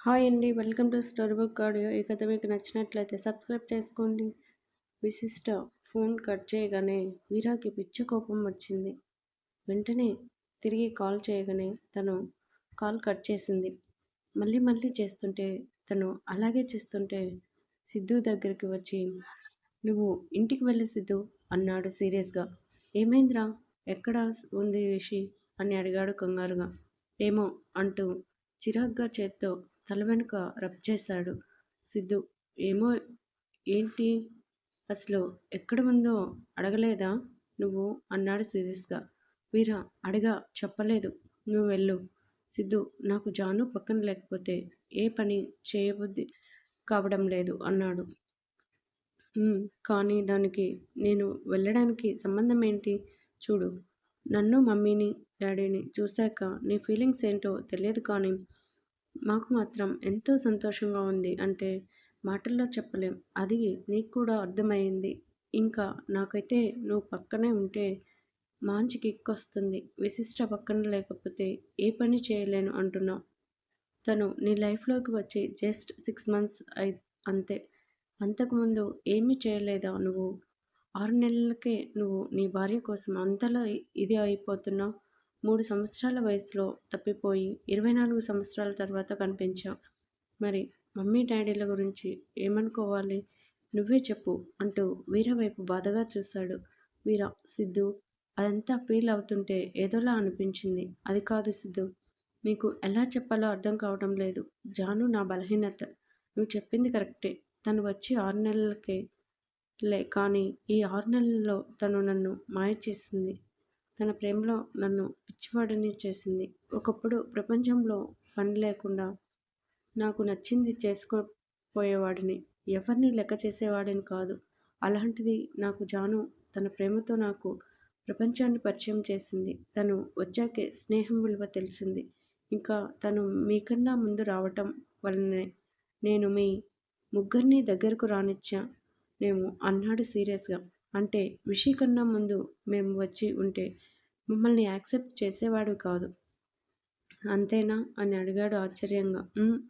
Hi అండి. Welcome to story book audio. ఈ కథ మీకు నచ్చినట్లయితే సబ్స్క్రైబ్ చేసుకోండి. విశిష్ట ఫోన్ కట్ చేయగానే వీరాకి పిచ్చ కోపం వచ్చింది. వెంటనే తిరిగి కాల్ చేయగానే తను కాల్ కట్ చేసింది. మళ్ళీ మళ్ళీ చేస్తుంటే తను అలాగే చేస్తుంటే సిద్ధు దగ్గరికి వచ్చి నువ్వు ఇంటికి వెళ్ళి సిద్ధు అన్నాడు సీరియస్గా. ఏమైందిరా? ఎక్కడ ఉంది రిషి? అని అడిగాడు కంగారుగా. ఏమో అంటూ చిరాగ్గా చేత్తో తల వెనుక రబ్ చేశాడు. సిద్ధు ఏమో ఏంటి? అసలు ఎక్కడ ఉందో అడగలేదా? నువ్వు అన్నాడు సీరియస్గా. వీరా అడగా చెప్పలేదు. నువ్వు వెళ్ళు. సిద్ధు నాకు జాను పక్కన లేకపోతే ఏ పని చేయబుద్ధి కావడం లేదు అన్నాడు. కానీ దానికి నేను వెళ్ళడానికి సంబంధం ఏంటి? చూడు. నన్ను మమ్మీని డాడీని చూశాక నీ ఫీలింగ్స్ ఏంటో తెలియదు కానీ మాకు మాత్రం ఎంతో సంతోషంగా ఉంది. అంటే మాటల్లో చెప్పలేం. అది నీకు కూడా అర్థమైంది ఇంకా నాకైతే నువ్వు పక్కనే ఉంటే మంచి కిక్ వస్తుంది విశిష్ట పక్కన లేకపోతే ఏ పని చేయలేను అంటున్నావు తను నీ లైఫ్లోకి వచ్చి జస్ట్ సిక్స్ మంత్స్ అయి అంతే. అంతకుముందు ఏమీ చేయలేదా నువ్వు? ఆరు నెలలకే నువ్వు నీ భార్య కోసం అంతలా ఇది అయిపోతున్నావు. మూడు సంవత్సరాల వయసులో తప్పిపోయి ఇరవై నాలుగు సంవత్సరాల తర్వాత కనిపించాం మరి మమ్మీ డాడీల గురించి ఏమనుకోవాలి? నువ్వే చెప్పు అంటూ వీర వైపు బాధగా చూశాడు. వీర సిద్ధు అదంతా ఫీల్ అవుతుంటే ఏదోలా అనిపించింది. అది కాదు సిద్ధు నీకు ఎలా చెప్పాలో అర్థం కావడం లేదు. జాను నా బలహీనత. నువ్వు చెప్పింది కరెక్టే. తను వచ్చి ఆరు నెలలకే లే కానీ ఈ ఆరు నెలల్లో తను నన్ను మాయ చేసింది. తన ప్రేమలో నన్ను పిచ్చివాడిని చేసింది. ఒకప్పుడు ప్రపంచంలో పని లేకుండా నాకు నచ్చింది చేసుకోపోయేవాడిని. ఎవరిని లెక్క చేసేవాడిని కాదు. అలాంటిది నాకు జాను తన ప్రేమతో నాకు ప్రపంచాన్ని పరిచయం చేసింది. తను వచ్చాకే స్నేహం విలువ తెలిసింది. ఇంకా తను మీకన్నా ముందు రావటం వలనే నేను మీ ముగ్గురిని దగ్గరకు రానిచ్చా. నేను అన్నాడు సీరియస్గా. అంటే విషి కన్నా ముందు మేము వచ్చి ఉంటే మమ్మల్ని యాక్సెప్ట్ చేసేవాడు కాదు. అంతేనా అని అడిగాడు ఆశ్చర్యంగా.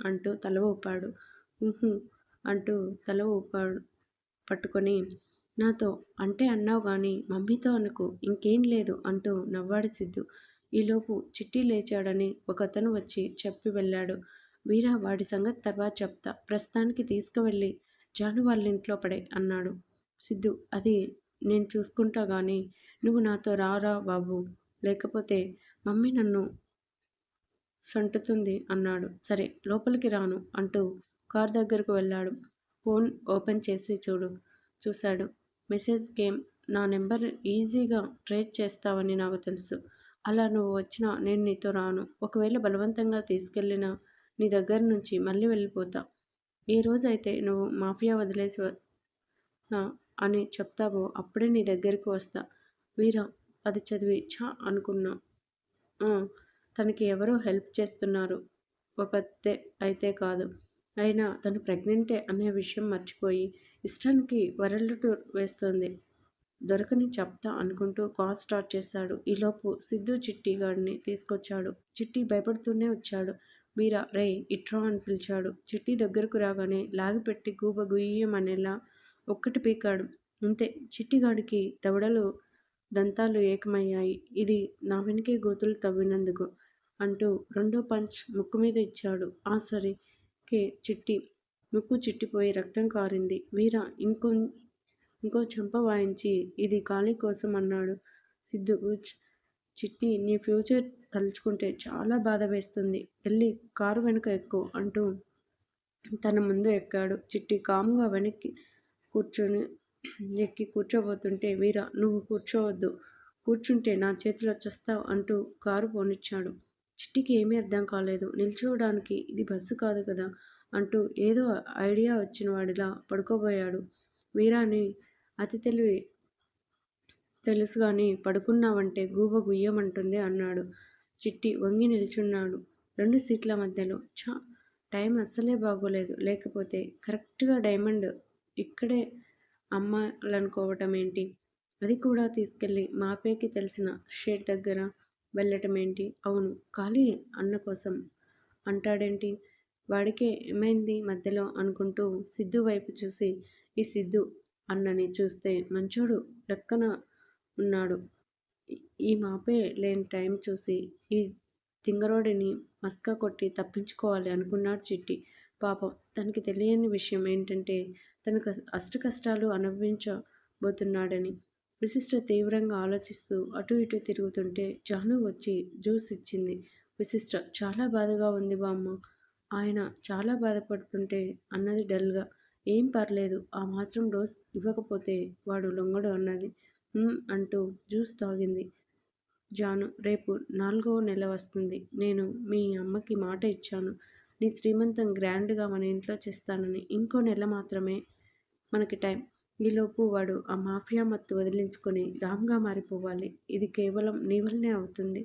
అంటూ తల ఊపాడు. అంటూ తల ఊపాడు పట్టుకొని. నాతో అంటే అన్నావు కానీ మమ్మీతో అనుకు. ఇంకేం లేదు అంటూ నవ్వాడు సిద్ధు. ఈలోపు చిట్టి లేచాడని ఒకతను వచ్చి చెప్పి వెళ్ళాడు. వీరా వాడి సంగతి తర్వాత చెప్తా. ప్రస్తుతానికి తీసుకువెళ్ళి జాను వాళ్ళ ఇంట్లో పడే అన్నాడు. సిద్ధు అది నేను చూసుకుంటా కానీ నువ్వు నాతో రారా బాబు? లేకపోతే మమ్మీ నన్ను సంటుతుంది అన్నాడు. సరే లోపలికి రాను అంటూ కార్ దగ్గరకు వెళ్ళాడు. ఫోన్ ఓపెన్ చేసి చూడు చూశాడు. మెసేజ్ గేమ్ నా నెంబర్ ఈజీగా ట్రేస్ చేస్తావని నాకు తెలుసు. అలా నువ్వు వచ్చినా నేను నీతో రాను. ఒకవేళ బలవంతంగా తీసుకెళ్ళినా నీ దగ్గర నుంచి మళ్ళీ వెళ్ళిపోతా. ఏ రోజైతే నువ్వు మాఫియా వదిలేసి అని చెప్తావో అప్పుడే నీ దగ్గరికి వస్తా. వీరా అది చదివి ఛా అనుకున్నా. తనకి ఎవరో హెల్ప్ చేస్తున్నారు. ఒకతే అయితే కాదు. అయినా తను ప్రెగ్నెంటే అనే విషయం మర్చిపోయి ఇష్టానికి టూర్ వేస్తుంది. దొరకని చెప్తా అనుకుంటూ కాల్ స్టార్ట్ చేశాడు. ఈలోపు సిద్ధు చిట్టి గారిని తీసుకొచ్చాడు. చిట్టి భయపడుతూనే వచ్చాడు. వీరా రే ఇట్రా అని పిలిచాడు. చిట్టి దగ్గరకు రాగానే లాగిపెట్టి గూబ గుయ్యమనేలా ఒక్కటి పీకాడు. అంతే చిట్టిగాడికి దవడలు దంతాలు ఏకమయ్యాయి. ఇది నా వెనకే గోతులు తవ్వినందుకు అంటూ రెండో పంచ్ ముక్కు మీద ఇచ్చాడు. ఆ సరికే చిట్టి ముక్కు చిట్టిపోయి రక్తం కారింది. వీర ఇంకో ఇంకో చెంప వాయించి ఇది ఖాళీ కోసం అన్నాడు సిద్ధు. చిట్టి నీ ఫ్యూచర్ తలుచుకుంటే చాలా బాధ వేస్తుంది. వెళ్ళి కారు వెనుక ఎక్కువ అంటూ తన ముందు ఎక్కాడు. చిట్టి కాముగా వెనక్కి కూర్చొని ఎక్కి కూర్చోబోతుంటే వీరా నువ్వు కూర్చోవద్దు. కూర్చుంటే నా చేతిలో చస్తావు అంటూ కారు పోనిచ్చాడు. చిట్టికి ఏమీ అర్థం కాలేదు. నిల్చోవడానికి ఇది బస్సు కాదు కదా అంటూ ఏదో ఐడియా వచ్చిన వాడిలా పడుకోబోయాడు. వీరాని అతి తెలివి తెలుసు కానీ పడుకున్నావంటే గూబ గుయ్యమంటుంది అన్నాడు. చిట్టి వంగి నిల్చున్నాడు. రెండు సీట్ల మధ్యలో చా టైం అస్సలే బాగోలేదు. లేకపోతే కరెక్ట్గా డైమండ్ ఇక్కడే అమ్మాలనుకోవటం ఏంటి అది కూడా తీసుకెళ్ళి మాపేకి తెలిసిన షేడ్ దగ్గర వెళ్ళటం ఏంటి అవును ఖాళీ అన్న కోసం అంటాడేంటి? వాడికే ఏమైంది మధ్యలో అనుకుంటూ సిద్ధు వైపు చూసి ఈ సిద్ధు అన్నని చూస్తే మంచోడు లెక్కన ఉన్నాడు. ఈ మాపే లేని టైం చూసి ఈ తింగరోడిని మస్కా కొట్టి తప్పించుకోవాలి అనుకున్నాడు చిట్టి. పాపం తనకి తెలియని విషయం ఏంటంటే తనకు అష్ట కష్టాలు అనుభవించబోతున్నాడని విశిష్ట తీవ్రంగా ఆలోచిస్తూ అటు ఇటు తిరుగుతుంటే జాను వచ్చి జ్యూస్ ఇచ్చింది. విశిష్ట చాలా బాధగా ఉంది బామ్మ. ఆయన చాలా బాధపడుతుంటే అన్నది డల్గా. ఏం పర్లేదు ఆ మాత్రం డోస్ ఇవ్వకపోతే వాడు లొంగడు అన్నది. అంటూ జ్యూస్ తాగింది. జాను రేపు నాలుగవ నెల వస్తుంది. నేను మీ అమ్మకి మాట ఇచ్చాను. నీ శ్రీమంతం గ్రాండ్గా మన ఇంట్లో చేస్తానని. ఇంకో నెల మాత్రమే మనకి టైం. ఈలోపు వాడు ఆ మాఫియా మత్తు వదిలించుకొని రామ్గా మారిపోవాలి. ఇది కేవలం నీ వల్లనే అవుతుంది.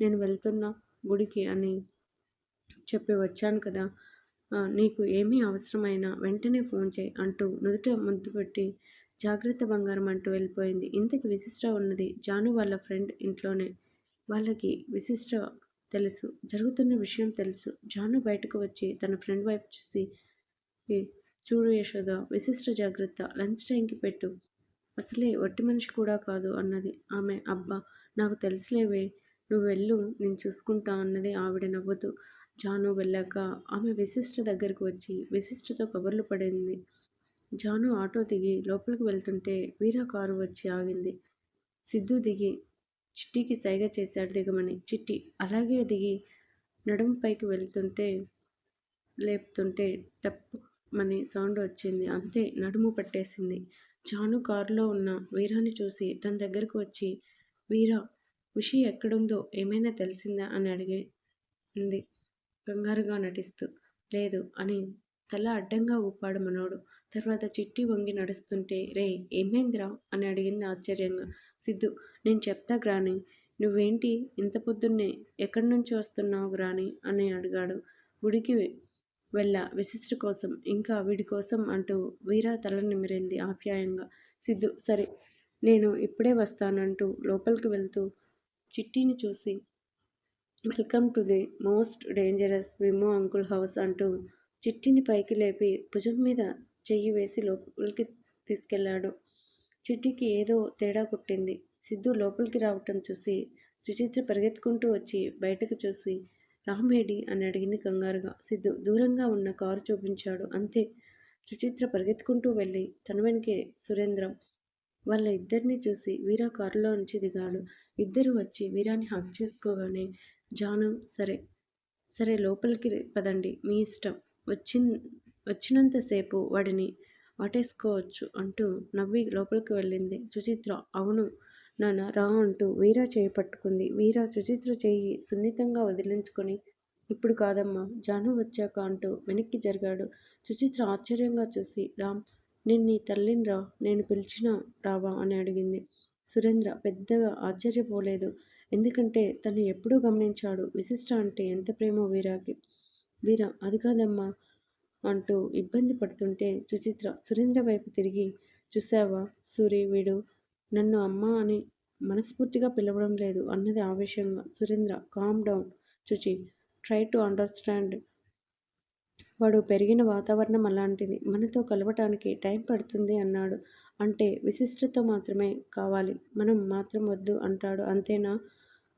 నేను వెళ్తున్న గుడికి అని చెప్పి వచ్చాను కదా. నీకు ఏమీ అవసరమైనా వెంటనే ఫోన్ చేయి అంటూ నుదుట ముద్దు పెట్టి జాగ్రత్త బంగారం అంటూ వెళ్ళిపోయింది. ఇంతకు విశిష్ట ఉన్నది జాను వాళ్ళ ఫ్రెండ్ ఇంట్లోనే. వాళ్ళకి విశిష్ట తెలుసు. జరుగుతున్న విషయం తెలుసు. జాను బయటకు వచ్చి తన ఫ్రెండ్ వైపు చూసి చూడు యశోద విశిష్ట జాగ్రత్త. లంచ్ టైంకి పెట్టు. అసలే ఒట్టి మనిషి కూడా కాదు అన్నది ఆమె. అబ్బా నాకు తెలుసులేవే నువ్వు వెళ్ళు నేను చూసుకుంటా అన్నది ఆవిడ నవ్వుతూ. జాను వెళ్ళాక ఆమె విశిష్ట దగ్గరకు వచ్చి విశిష్టతో కబుర్లు పడింది. జాను ఆటో దిగి లోపలికి వెళ్తుంటే వీరా కారు వచ్చి ఆగింది. సిద్ధు దిగి చిట్టికి సైగ చేశాడు దిగమని. చిట్టి అలాగే దిగి నడుము పైకి వెళ్తుంటే లేపుతుంటే మని సౌండ్ వచ్చింది. అంతే నడుము పట్టేసింది. జాను కారులో ఉన్న వీరాని చూసి తన దగ్గరకు వచ్చి వీరా ఉషి ఎక్కడుందో ఏమైనా తెలిసిందా? అని అడిగింది కంగారుగా నటిస్తూ లేదు అని తల అడ్డంగా ఊపాడు మనోడు. తర్వాత చిట్టి వంగి నడుస్తుంటే రే ఏమైందిరా? అని అడిగింది ఆశ్చర్యంగా. సిద్ధు నేను చెప్తా గ్రాని నువ్వేంటి ఇంత పొద్దున్నే ఎక్కడి నుంచి వస్తున్నావు గ్రాని? అని అడిగాడు. గుడికి వెళ్ళ విశిష్ట కోసం ఇంకా వీడి కోసం అంటూ వీరా తల నిమిరింది ఆప్యాయంగా. సిద్ధు సరే నేను ఇప్పుడే వస్తానంటూ లోపలికి వెళ్తూ చిట్టిని చూసి welcome to the most dangerous విమో uncle house అంటూ చిట్టిని పైకి లేపి భుజం మీద చెయ్యి వేసి లోపలికి తీసుకెళ్ళాడు చిట్టికి ఏదో తేడా కొట్టింది. సిద్ధు లోపలికి రావటం చూసి సుచిత్ర పరిగెత్తుకుంటూ వచ్చి బయటకు చూసి రామేడి అని అడిగింది కంగారుగా. సిద్ధు దూరంగా ఉన్న కారు చూపించాడు. అంతే. సుచిత్ర పరిగెత్తుకుంటూ వెళ్ళి తన వెనకే సురేంద్రం వాళ్ళ ఇద్దరిని చూసి వీరా కారులో నుంచి దిగాడు. ఇద్దరు వచ్చి వీరాని హక్ చేసుకోగానే జాను సరే సరే లోపలికి పదండి మీ ఇష్టం. వచ్చిన్ వచ్చినంతసేపు వాడిని వాటేసుకోవచ్చు అంటూ నవ్వి లోపలికి వెళ్ళింది. సుచిత్ర అవును నాన్న రా అంటూ వీరా చేయి పట్టుకుంది. వీరా సుచిత్ర చేయి సున్నితంగా వదిలించుకొని ఇప్పుడు కాదమ్మా జాను వచ్చాక అంటూ వెనక్కి జరిగాడు. సుచిత్ర ఆశ్చర్యంగా చూసి రామ్ నేను నీ తల్లిని రా నేను పిలిచిన రావా అని అడిగింది. సురేంద్ర పెద్దగా ఆశ్చర్యపోలేదు. ఎందుకంటే తను ఎప్పుడూ గమనించాడు విశిష్ట అంటే ఎంత ప్రేమో వీరాకి. వీరా అది కాదమ్మా అంటూ ఇబ్బంది పడుతుంటే సుచిత్ర సురేంద్ర వైపు తిరిగి చూసావా సూరి వీడు? నన్ను అమ్మ అని మనస్ఫూర్తిగా పిలవడం లేదు అన్నది ఆవేశంగా. సురేంద్ర కామ్ డౌన్ చుచి ట్రై టు అండర్స్టాండ్ వాడు పెరిగిన వాతావరణం అలాంటిది. మనతో కలవటానికి టైం పడుతుంది అన్నాడు. అంటే విశిష్టత మాత్రమే కావాలి. మనం మాత్రం వద్దు అంటాడు. అంతేనా?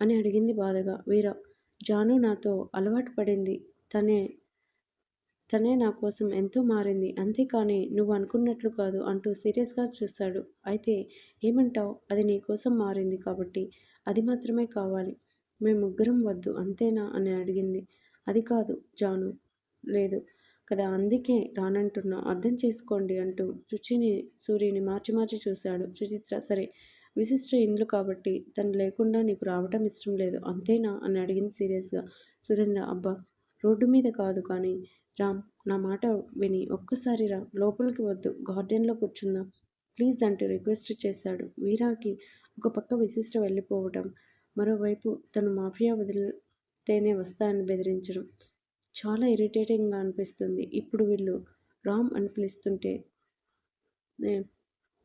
అని అడిగింది బాధగా. వీర జాను నాతో అలవాటు పడింది. తనే తనే నా కోసం ఎంతో మారింది. అంతేకాని నువ్వు అనుకున్నట్లు కాదు అంటూ సీరియస్గా చూస్తాడు. అయితే ఏమంటావు? అది నీ కోసం మారింది కాబట్టి అది మాత్రమే కావాలి. మేము ముగ్గురం వద్దు అంతేనా? అని అడిగింది. అది కాదు జాను. లేదు కదా అందుకే రానంటున్నా. అర్థం చేసుకోండి అంటూ రుచిని సూర్యుని మార్చి మార్చి చూశాడు. సుచిత్ర సరే విశిష్ట ఇండ్లు కాబట్టి తను లేకుండా నీకు రావటం ఇష్టం లేదు అంతేనా? అని అడిగింది సీరియస్గా. సురేంద్ర అబ్బా రోడ్డు మీద కాదు కానీ రామ్ నా మాట విని ఒక్కసారి రా లోపలికి వద్దు గార్డెన్లో కూర్చుందాం. ప్లీజ్ అంటూ రిక్వెస్ట్ చేశాడు. వీరాకి ఒక పక్క విశిష్ట వెళ్ళిపోవటం మరోవైపు తను మాఫియా వదిలితేనే వస్తా అని బెదిరించడం చాలా ఇరిటేటింగ్గా అనిపిస్తుంది. ఇప్పుడు వీళ్ళు రామ్ అని పిలుస్తుంటే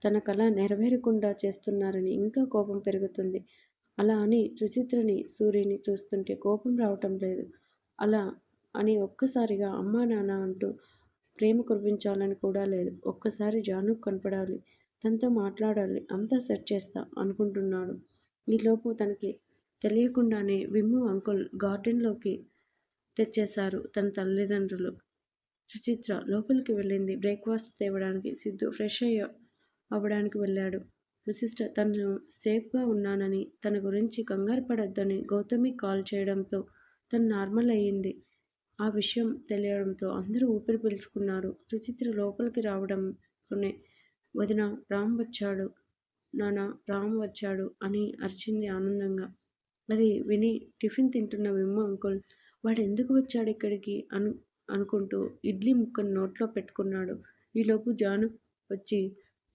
తన కళ నెరవేరకుండా చేస్తున్నారని ఇంకా కోపం పెరుగుతుంది. అలా అని సుచిత్రని సూర్యుని చూస్తుంటే కోపం రావటం లేదు. అలా అని ఒక్కసారిగా అమ్మా నాన్న అంటూ ప్రేమ కురిపించాలని కూడా లేదు. ఒక్కసారి జాను కనపడాలి. తనతో మాట్లాడాలి. అంతా సెట్ చేస్తా అనుకుంటున్నాడు. ఈలోపు తనకి తెలియకుండానే విమ్ము అంకుల్ గార్డెన్లోకి తెచ్చేశారు తన తల్లిదండ్రులు. సుచిత్ర లోపలికి వెళ్ళింది. బ్రేక్ఫాస్ట్ తేవడానికి సిద్ధు ఫ్రెష్ అయ్య అవ్వడానికి వెళ్ళాడు. విశిష్ట తను సేఫ్గా ఉన్నానని తన గురించి కంగారు పడొద్దని గౌతమి కాల్ చేయడంతో తను నార్మల్ అయ్యింది. ఆ విషయం తెలియడంతో అందరూ ఊపిరి పీల్చుకున్నారు. సుచిత్ర లోపలికి రావడంతోనే వదిన రామ్ వచ్చాడు నాన్న రామ్ వచ్చాడు అని అరిచింది ఆనందంగా. అది విని టిఫిన్ తింటున్న విమ్మ అంకుల్ వాడు ఎందుకు వచ్చాడు ఇక్కడికి? అను అనుకుంటూ ఇడ్లీ ముక్కను నోట్లో పెట్టుకున్నాడు. ఈలోపు జాను వచ్చి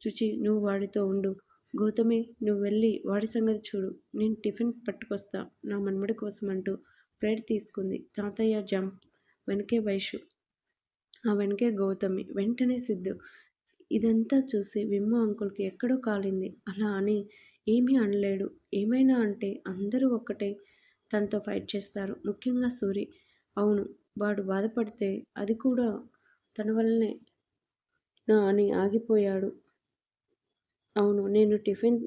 చుచి నువ్వు వాడితో ఉండు. గౌతమి నువ్వు వెళ్ళి వాడి సంగతి చూడు. నేను టిఫిన్ పట్టుకొస్తా నా మనమడి కోసం అంటూ ప్లేట్ తీసుకుంది. తాతయ్య జంప్ వెనకే వైషు ఆ వెనకే గౌతమి వెంటనే సిద్ధు. ఇదంతా చూసి విమ్ము అంకుల్కి ఎక్కడో కాలింది. అలా అని ఏమీ అనలేడు. ఏమైనా అంటే అందరూ ఒక్కటే తనతో ఫైట్ చేస్తారు. ముఖ్యంగా సూరి. అవును వాడు బాధపడితే అది కూడా తన వల్లనే నా అని ఆగిపోయాడు. అవును నేను టిఫిన్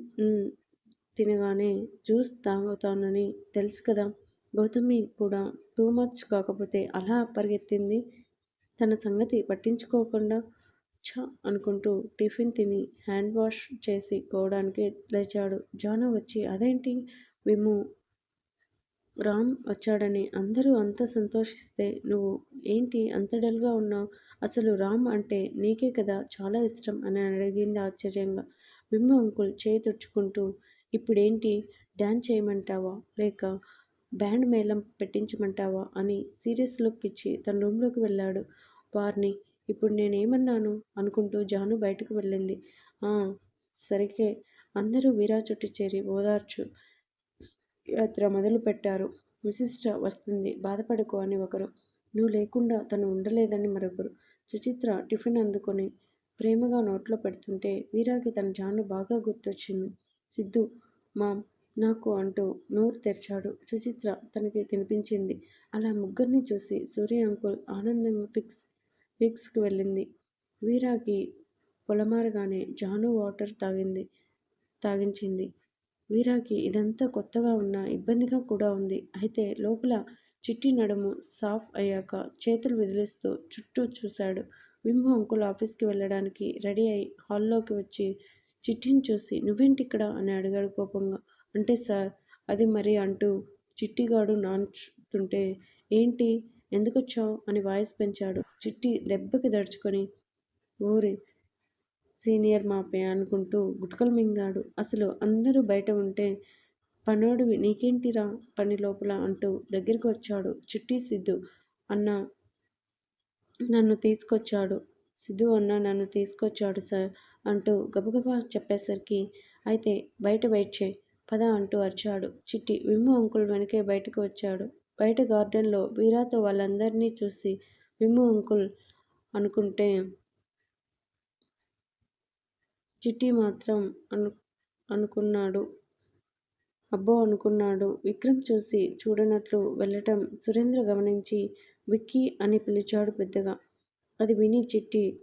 తినగానే జ్యూస్ తాగుతానని తెలుసు కదా. గౌతమి కూడా టూ మచ్ కాకపోతే అలా పరిగెత్తింది. తన సంగతి పట్టించుకోకుండా చ అనుకుంటూ టిఫిన్ తిని హ్యాండ్ వాష్ చేసి కోవడానికి లేచాడు. జాను వచ్చి అదేంటి విమ్ము రామ్ వచ్చాడని అందరూ అంత సంతోషిస్తే నువ్వు ఏంటి అంత డల్గా ఉన్నావు? అసలు రామ్ అంటే నీకే కదా చాలా ఇష్టం? అని అడిగింది ఆశ్చర్యంగా. విమ్ అంకుల్ చేయి తుడుచుకుంటూ ఇప్పుడేంటి? డ్యాన్స్ చేయమంటావా? లేక బ్యాండ్ మేళం పెట్టించమంటావా? అని సీరియస్ లుక్ ఇచ్చి తన రూమ్లోకి వెళ్ళాడు. వారిని ఇప్పుడు నేనేమన్నాను? అనుకుంటూ జాను బయటకు వెళ్ళింది. సరికే. అందరూ వీరా చుట్టూ చేరి ఓదార్చు. యాత్ర మొదలుపెట్టారు. విశిష్ట వస్తుంది. బాధపడుకో అని ఒకరు. నువ్వు లేకుండా తను ఉండలేదని మరొకరు. సుచిత్ర టిఫిన్ అందుకొని ప్రేమగా నోట్లో పెడుతుంటే వీరాకి తన జాను బాగా గుర్తొచ్చింది. సిద్ధు మామ్ నాకు అంటూ నోరు తెరిచాడు. సుచిత్ర తనకి తినిపించింది. అలా ముగ్గురిని చూసి సూర్య అంకుల్ ఆనందం ఫిక్స్ ఫిక్స్కి వెళ్ళింది. వీరాకి పొలమారగానే జాను వాటర్ తాగింది తాగించింది. వీరాకి ఇదంతా కొత్తగా ఉన్న ఇబ్బందిగా కూడా ఉంది. అయితే లోపల చిట్టి నడుము సాఫ్ అయ్యాక చేతులు విదిలిస్తూ చుట్టూ చూశాడు. వింహు అంకుల్ ఆఫీస్కి వెళ్ళడానికి రెడీ అయి హాల్లోకి వచ్చి చిట్టిని చూసి నువ్వేంటి ఇక్కడ అని అడిగాడు కోపంగా. అంటే సార్ అది మరి అంటూ చిట్టిగాడు నాన్చుతుంటే ఏంటి? ఎందుకొచ్చావు? అని వాయిస్ పెంచాడు. చిట్టి దెబ్బకి దడుచుకొని ఊరి సీనియర్ మాపే అనుకుంటూ గుట్కలు మింగాడు. అసలు అందరూ బయట ఉంటే పనోడివి నీకేంటిరా? పని లోపల అంటూ దగ్గరికి వచ్చాడు చిట్టి సిద్ధు. అన్న నన్ను తీసుకొచ్చాడు. సిద్ధు అన్న నన్ను తీసుకొచ్చాడు సార్ అంటూ గబగబా చెప్పేసరికి అయితే బయట వెయిట్ చేయి. పద అంటూ అరిచాడు. చిట్టి విమ్ము అంకుల్ వెనకే బయటకు వచ్చాడు. బయట గార్డెన్లో వీరాతో వాళ్ళందరినీ చూసి విమ్ము అంకుల్ అనుకుంటే చిట్టి మాత్రం అను అనుకున్నాడు. అబ్బో అనుకున్నాడు. విక్రమ్ చూసి చూడనట్లు వెళ్ళటం సురేంద్ర గమనించి విక్కీ అని పిలిచాడు పెద్దగా. అది విని చిట్టి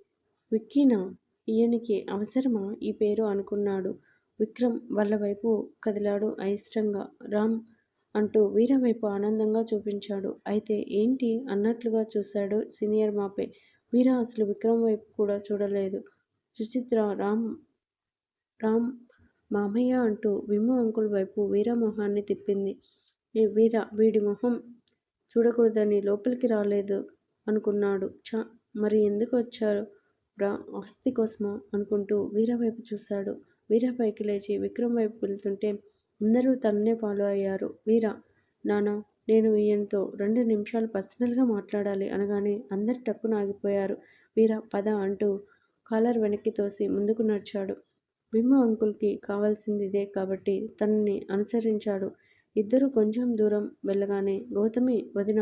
విక్కీనా? ఈయనకి అవసరమా? ఈ పేరు అనుకున్నాడు. విక్రమ్ వాళ్ళ వైపు కదిలాడు అయిష్టంగా. రామ్ అంటూ వీర వైపు ఆనందంగా చూపించాడు. అయితే ఏంటి అన్నట్లుగా చూశాడు సీనియర్ మాపే. వీర అసలు విక్రమ్ వైపు కూడా చూడలేదు. సుచిత్ర రామ్ రామ్ మామయ్య అంటూ విమ్ము అంకుల్ వైపు వీర మొహాన్ని తిప్పింది. వీర వీడి మొహం చూడకూడదని లోపలికి రాలేదు అనుకున్నాడు. చ మరి ఎందుకు వచ్చారు? రా ఆస్తి కోసమా? అనుకుంటూ వీర వైపు చూశాడు. వీర పైకి లేచి విక్రమ్ వైపు వెళ్తుంటే అందరూ తననే ఫాలో అయ్యారు. వీర నాన్న నేను ఈయనతో రెండు నిమిషాలు పర్సనల్గా మాట్లాడాలి అనగానే అందరు టక్కున ఆగిపోయారు. వీర పద అంటూ కాలర్ వెనక్కి తోసి ముందుకు నడిచాడు. భీమ అంకుల్కి కావాల్సింది ఇదే కాబట్టి తనని అనుసరించాడు. ఇద్దరు కొంచెం దూరం వెళ్ళగానే గౌతమి వదిన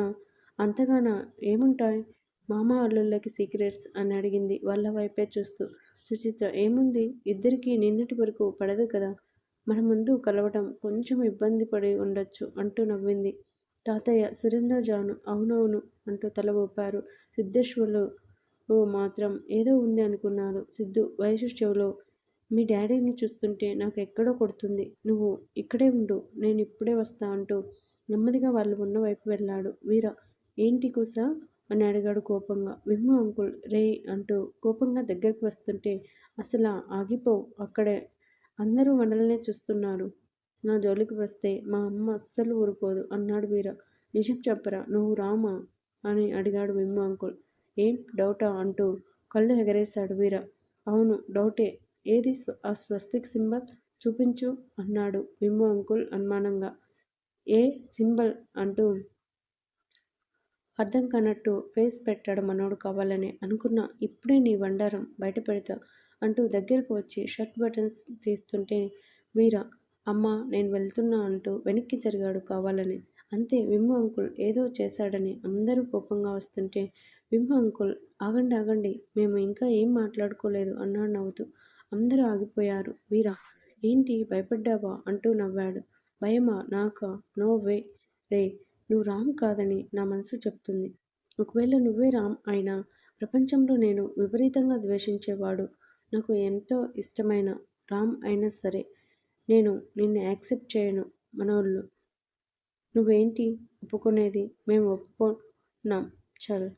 అంతగాన ఏముంటాయి? మామ అల్లుళ్ళకి సీక్రెట్స్ అని అడిగింది వాళ్ళ వైపే చూస్తూ. సుచిత్ర ఏముంది ఇద్దరికీ నిన్నటి వరకు పడదు కదా? మన ముందు కలవటం కొంచెం ఇబ్బంది పడి ఉండొచ్చు అంటూ నవ్వింది. తాతయ్య సురేంద్రజాను అవునవును అంటూ తల ఊపారు. సిద్ధేశ్వర్లు ఓ మాత్రం ఏదో ఉంది అనుకున్నారు. సిద్ధు వయసు చెవులో మీ డాడీని చూస్తుంటే నాకు ఎక్కడో కొడుతుంది. నువ్వు ఇక్కడే ఉండు నేను ఇప్పుడే వస్తా అంటూ నెమ్మదిగా వాళ్ళు ఉన్న వైపు వెళ్ళాడు. వీర ఏంటి కూసా? అని అడిగాడు కోపంగా. విమ్ము అంకుల్ రే అంటూ కోపంగా దగ్గరికి వస్తుంటే అసలు ఆగిపో అక్కడే అందరూ మనల్నే చూస్తున్నారు. నా జోలికి వస్తే మా అమ్మ అస్సలు ఊరుకోదు అన్నాడు వీర. నిజం చెప్పరా నువ్వు రామా? అని అడిగాడు విమ్ము అంకుల్. ఏం డౌటా? అంటూ కళ్ళు ఎగరేశాడు వీర. అవును డౌటే. ఏది ఆ స్వస్తిక్ సింబల్? చూపించు అన్నాడు విమ్ము అంకుల్ అనుమానంగా. ఏ సింబల్? అంటూ అర్థం కానట్టు ఫేస్ పెట్టాడు మనోడు కావాలని. అనుకున్నా ఇప్పుడే నీ బండారం బయట పెడతా అంటూ దగ్గరకు వచ్చి షర్ట్ బటన్స్ తీస్తుంటే వీరా అమ్మ నేను వెళ్తున్నా అంటూ వెనక్కి జరిగాడు కావాలని. అంతే విమ్మ అంకుల్ ఏదో చేశాడని అందరూ కోపంగా వస్తుంటే విమ్మ అంకుల్ ఆగండి ఆగండి మేము ఇంకా ఏం మాట్లాడుకోలేదు అన్నాడు నవ్వుతూ. అందరూ ఆగిపోయారు. వీరా ఏంటి భయపడ్డావా అంటూ నవ్వాడు. భయమా నాకా? నో వే రే నువ్వు రామ్ కాదని నా మనసు చెప్తుంది. ఒకవేళ నువ్వే రామ్ అయినా ప్రపంచంలో నేను విపరీతంగా ద్వేషించేవాడు. నాకు ఎంతో ఇష్టమైన రామ్ అయినా సరే నేను నిన్ను యాక్సెప్ట్ చేయను మనోళ్ళు. నువ్వేంటి ఒప్పుకునేది? మేము ఒప్పుకున్నాం. చల్.